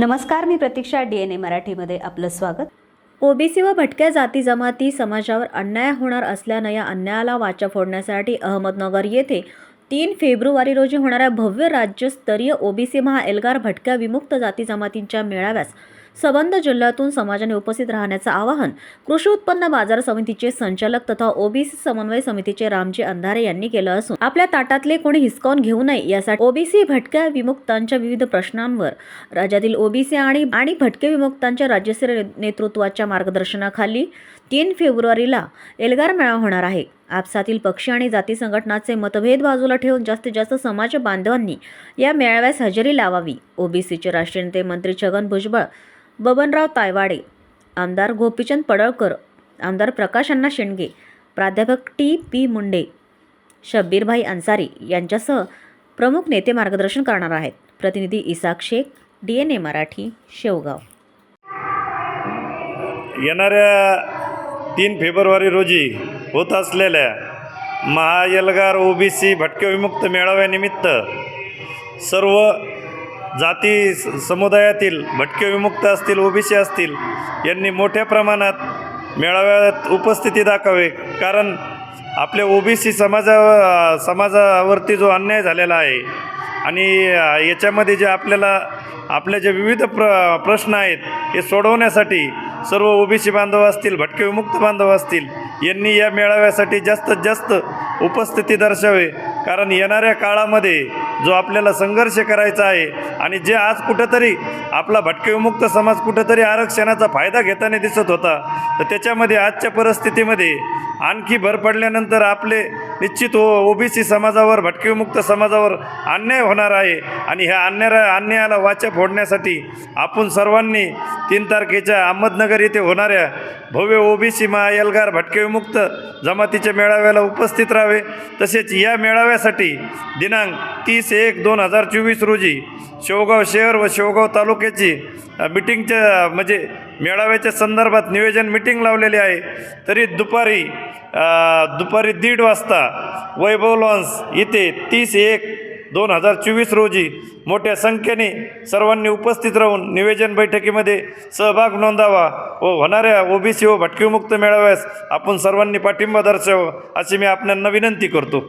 नमस्कार मी प्रतीक्षा D N ए मराठीमध्ये आपलं स्वागत. ओबीसी व भटक्या जाती जमाती समाजावर अन्याय होणार असल्यानं या अन्यायाला वाचा फोडण्यासाठी अहमदनगर येथे तीन फेब्रुवारी रोजी होणाऱ्या भव्य राज्यस्तरीय ओबीसी महाएल्गार भटक्या विमुक्त जाती जमातींच्या मेळाव्यास संबंध जिल्ह्यातून समाजाने उपस्थित राहण्याचं आवाहन कृषी उत्पन्न बाजार समितीचे संचालक तथा ओबीसी समन्वय समितीचे रामजी अंधारे यांनी केलं असून आपल्या ताटातले कोणी हिसकावून घेऊ नये यासाठी ओबीसी भटक्या विमुक्तांच्या विविध प्रश्नांवर राज्यातील ओबीसी आणि आणि भटके विमुक्तांच्या राज्यस्तरीय नेतृत्वाच्या मार्गदर्शनाखाली तीन फेब्रुवारीला एल्गार मेळावा होणार आहे. आपसातील पक्षी आणि जाती संघटनाचे मतभेद बाजूला ठेवून जास्तीत जास्त समाज बांधवांनी या मेळाव्यास हजेरी लावावी. ओबीसीचे राष्ट्रीय नेते मंत्री छगन भुजबळ बबनराव तायवाडे आमदार गोपीचंद पडळकर आमदार प्रकाश अण्णा शेंडगे प्राध्यापक टी पी मुंडे शब्बीरभाई अन्सारी यांच्यासह प्रमुख नेते मार्गदर्शन करणार आहेत. प्रतिनिधी Isak Shaikh D N A Marathi Shevgaon. येणाऱ्या तीन फेब्रुवारी रोजी होत असलेल्या महायलगार ओबीसी भटके विमुक्त मेळाव्यानिमित्त सर्व जाती स- समुदायातील भटके विमुक्त असतील ओबीसी असतील यांनी मोठ्या प्रमाणात मेळाव्यात उपस्थिती दाखवावे. कारण आपल्या ओबीसी समाजा समाजावरती जो अन्याय झालेला आहे आणि याच्यामध्ये जे आपल्याला आपले जे विविध प्र प्रश्न आहेत हे सोडवण्यासाठी सर्व ओबीसी बांधव असतील भटके विमुक्त बांधव असतील यांनी या मेळाव्यासाठी जास्तीत जास्त उपस्थिती दर्शावे कारण येणाऱ्या काळामध्ये जो आपल्याला संघर्ष करायचा आहे आणि जे आज कुठंतरी आपला भटकेविमुक्त समाज कुठंतरी आरक्षणाचा फायदा घेताना दिसत होता तर त्याच्यामध्ये आजच्या परिस्थितीमध्ये आणखी भर पडल्यानंतर आपले निश्चित ओ ओबीसी समाजावर भटकेविमुक्त समाजावर अन्याय होणार आहे. आणि ह्या अन्याय अन्यायाला वाचा फोडण्यासाठी आपण सर्वांनी तीन तारखेच्या अहमदनगर येथे होणाऱ्या भव्य ओबीसी महाएल्गार भटके विमुक्त जमातीच्या मेळाव्याला उपस्थित राहावे. तसेच या मेळाव्यासाठी दिनांक तीस एक दोन हजार चोवीस रोजी शेवगाव शहर व शेवगाव तालुक्याची मिटिंगच्या म्हणजे मेळाव्याच्या संदर्भात नियोजन मिटिंग लावलेली आहे. तरी दुपारी दुपारी दीड वाजता वैभव लॉन्स इथे तीस एक दोन हजार चोवीस रोजी मोठ्या संख्येने सर्वांनी उपस्थित राहून निवेदन बैठकीमध्ये सहभाग नोंदावा व होणाऱ्या ओबीसी व भटकीमुक्त मेळाव्यास आपण सर्वांनी पाठिंबा दर्शवा अशी मी आपणांना विनंती करतो.